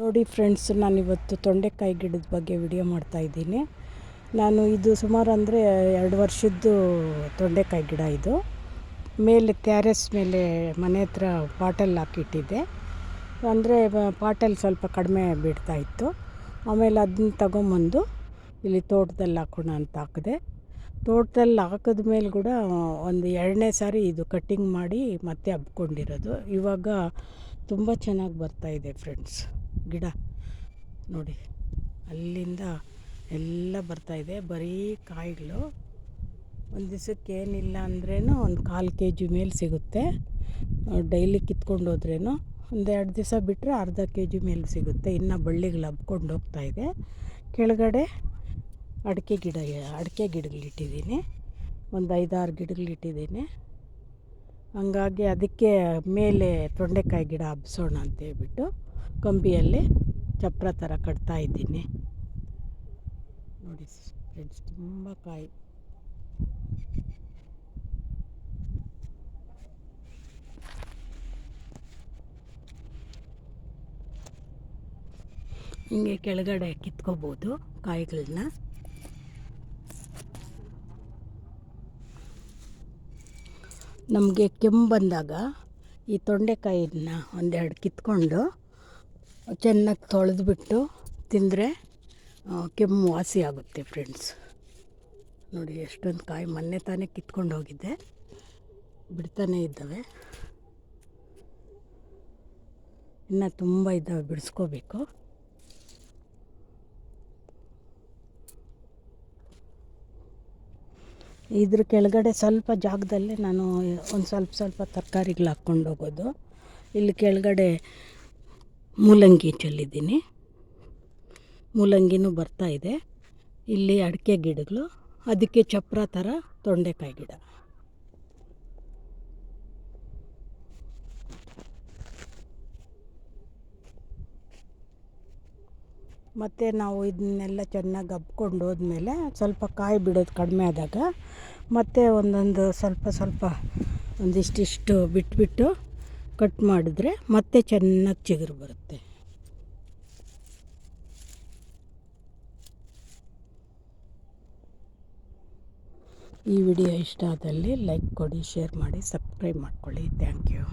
ನೋಡಿ ಫ್ರೆಂಡ್ಸ್, ನಾನಿವತ್ತು ತೊಂಡೆಕಾಯಿ ಗಿಡದ ಬಗ್ಗೆ ವಿಡಿಯೋ ಮಾಡ್ತಾ ಇದ್ದೀನಿ. ನಾನು ಇದು ಸುಮಾರು ಅಂದರೆ ಎರಡು ವರ್ಷದ್ದು ತೊಂಡೆಕಾಯಿ ಗಿಡ ಇದು. ಮೇಲೆ ಟ್ಯಾರೆಸ್ ಮೇಲೆ ಮನೆ ಹತ್ರ ಪಾಟಲ್ ಹಾಕಿಟ್ಟಿದ್ದೆ. ಅಂದರೆ ಪಾಟಲ್ ಸ್ವಲ್ಪ ಕಡಿಮೆ ಬಿಡ್ತಾ ಇತ್ತು. ಆಮೇಲೆ ಅದನ್ನ ತಗೊಂಬಂದು ಇಲ್ಲಿ ತೋಟದಲ್ಲಿ ಹಾಕೋಣ ಅಂತ ಹಾಕಿದೆ. ತೋಟದಲ್ಲಿ ಹಾಕಿದ ಮೇಲೆ ಕೂಡ ಒಂದು ಎರಡನೇ ಸಾರಿ ಇದು ಕಟ್ಟಿಂಗ್ ಮಾಡಿ ಮತ್ತೆ ಹಬ್ಕೊಂಡಿರೋದು. ಇವಾಗ ತುಂಬ ಚೆನ್ನಾಗಿ ಬರ್ತಾಯಿದೆ ಫ್ರೆಂಡ್ಸ್. ಗಿಡ. ನೋಡಿ, ಅಲ್ಲಿಂದ ಎಲ್ಲ ಬರ್ತಾಯಿದೆ ಬರೀ ಕಾಯಿಗಳು. ಒಂದು ದಿವಸಕ್ಕೆ ಏನಿಲ್ಲ ಅಂದ್ರೇನು ಒಂದು ಕಾಲು ಕೆ ಜಿ ಮೇಲೆ ಸಿಗುತ್ತೆ. ಡೈಲಿ ಕಿತ್ಕೊಂಡು ಹೋದ್ರೇನು ಒಂದು ಎರಡು ದಿವಸ ಬಿಟ್ಟರೆ ಅರ್ಧ ಕೆ ಜಿ ಮೇಲೆ ಸಿಗುತ್ತೆ. ಇನ್ನು ಬಳ್ಳಿಗಳು ಹಬ್ಕೊಂಡು ಇದೆ. ಕೆಳಗಡೆ ಅಡಿಕೆ ಗಿಡ, ಅಡಿಕೆ ಗಿಡಗಳಿಟ್ಟಿದ್ದೀನಿ ಒಂದು ಐದಾರು ಗಿಡಗಳಿಟ್ಟಿದ್ದೀನಿ ಹಂಗಾಗಿ ಅದಕ್ಕೆ ಮೇಲೆ ತೊಂಡೆಕಾಯಿ ಗಿಡ ಹಬ್ಸೋಣ ಅಂತೇಳ್ಬಿಟ್ಟು. ಕಂಬಿಯಲ್ಲಿ ಚಪ್ಪರ ಥರ ಕಟ್ತಾ ಇದ್ದೀನಿ. ನೋಡಿ ಫ್ರೆಂಡ್ಸ್, ತುಂಬ ಕಾಯಿ. ಹಿಂಗೆ ಕೆಳಗಡೆ ಕಿತ್ಕೋಬೋದು ಕಾಯಿಗಳನ್ನ ನಮಗೆ ಕೆಮ್ಮು ಬಂದಾಗ ಈ ತೊಂಡೆಕಾಯಿನ ಒಂದೆರಡು ಕಿತ್ಕೊಂಡು ಚೆನ್ನಾಗಿ ತೊಳೆದ್ಬಿಟ್ಟು ತಿಂದರೆ ಕೆಮ್ಮು ವಾಸಿ ಆಗುತ್ತೆ ಫ್ರೆಂಡ್ಸ್ ನೋಡಿ, ಎಷ್ಟೊಂದು ಕಾಯಿ ಮೊನ್ನೆ ತಾನೇ ಕಿತ್ಕೊಂಡು ಹೋಗಿದ್ದೆ. ಬಿಡ್ತಾನೆ ಇದ್ದಾವೆ. ಇನ್ನು ತುಂಬ ಇದ್ದಾವೆ, ಬಿಡಿಸ್ಕೋಬೇಕು. ಇದ್ರ ಕೆಳಗಡೆ ಸ್ವಲ್ಪ ಜಾಗದಲ್ಲೇ ನಾನು ಒಂದು ಸ್ವಲ್ಪ ಸ್ವಲ್ಪ ತರಕಾರಿಗಳು ಹಾಕ್ಕೊಂಡು ಹೋಗೋದು. ಇಲ್ಲಿ ಕೆಳಗಡೆ ಮೂಲಂಗಿ ಚೆಲ್ಲಿದ್ದೀನಿ. ಮೂಲಂಗಿನೂ ಬರ್ತಾಯಿದೆ ಇಲ್ಲಿ ಅಡಿಕೆ ಗಿಡಗಳು, ಅದಕ್ಕೆ ಚಪ್ರ ಥರ ತೊಂಡೆಕಾಯಿ ಗಿಡ. ಮತ್ತು ನಾವು ಇದನ್ನೆಲ್ಲ ಚೆನ್ನಾಗಿ ಹಬ್ಕೊಂಡು ಹೋದ್ಮೇಲೆ ಸ್ವಲ್ಪ ಕಾಯಿ ಬಿಡೋದು ಕಡಿಮೆ ಆದಾಗ ಮತ್ತೆ ಒಂದೊಂದು ಸ್ವಲ್ಪ ಸ್ವಲ್ಪ ಒಂದಿಷ್ಟಿಷ್ಟು ಬಿಟ್ಬಿಟ್ಟು ಕಟ್ ಮಾಡಿದ್ರೆ ಮತ್ತೆ ಚೆನ್ನಾಗಿ ಚಿಗುರು ಬರುತ್ತೆ. ಈ ವಿಡಿಯೋ ಇಷ್ಟ ಆದಲ್ಲಿ ಲೈಕ್ ಕೊಡಿ, ಶೇರ್ ಮಾಡಿ, ಸಬ್ಸ್ಕ್ರೈಬ್ ಮಾಡ್ಕೊಳ್ಳಿ. Thank you.